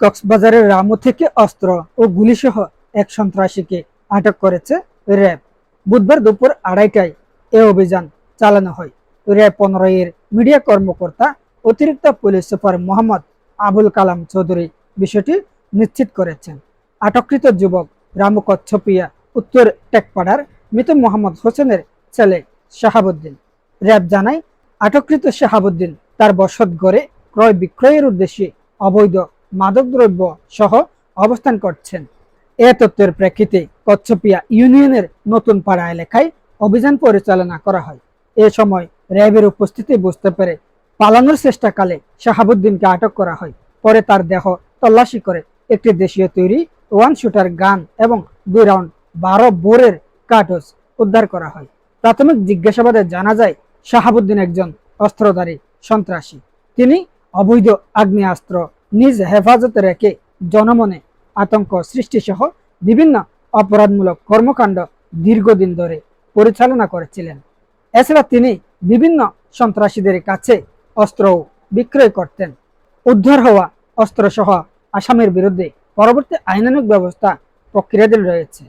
কক্সবাজারের রামু থেকে অস্ত্র ও গুলিসহ এক সন্ত্রাসীকে আটক করেছে র্যাব। বুধবার দুপুর আড়াইটায় এ অভিযান চালানো হয়। র্যাব পনেরো এর মিডিয়া কর্মকর্তা, অতিরিক্ত পুলিশ সুপার মোহাম্মদ আবুল কালাম চৌধুরী বিষয়টি নিশ্চিত করেছেন। আটককৃত যুবক রামু কচ্ছপিয়া, উত্তর টেকপাড়ার মৃত মোহাম্মদ হোসেনের ছেলে শাহাবুদ্দিন। র্যাব জানায়, আটককৃত শাহাবুদ্দিন তার বসত গড়ে ক্রয় বিক্রয়ের উদ্দেশ্যে অবৈধ মাদকদ্রব্য সহ অবস্থান করছেন। এ তথ্যের প্রেক্ষিতে কচ্ছপিয়া ইউনিয়নের নতুন পাড়া এলাকায় অভিযান পরিচালনা করা হয়। এ সময় র্যাবের উপস্থিতি বুঝতে পেরে পালানোর চেষ্টাকালে শাহাবুদ্দিনকে আটক করা হয়। পরে তার দেহ তল্লাশি করে একটি দেশীয় তৈরি ওয়ান শুটার গান এবং দুই রাউন্ড বারো বোরের কার্টুস উদ্ধার করা হয়। প্রাথমিক জিজ্ঞাসাবাদে জানা যায়, শাহাবুদ্দিন একজন অস্ত্রধারী সন্ত্রাসী। তিনি অবৈধ আগ্নেয়াস্ত্র নিজ হেফাজতে রেখে জনমনে আতঙ্ক সৃষ্টি সহ বিভিন্ন অপরাধমূলক কর্মকাণ্ড দীর্ঘদিন ধরে পরিচালনা করেছিলেন। এছাড়া তিনি বিভিন্ন সন্ত্রাসীদের কাছে অস্ত্রও বিক্রয় করতেন। উদ্ধার হওয়া অস্ত্রসহ আসামের বিরুদ্ধে পরবর্তী আইনানুক ব্যবস্থা প্রক্রিয়াধীন রয়েছে।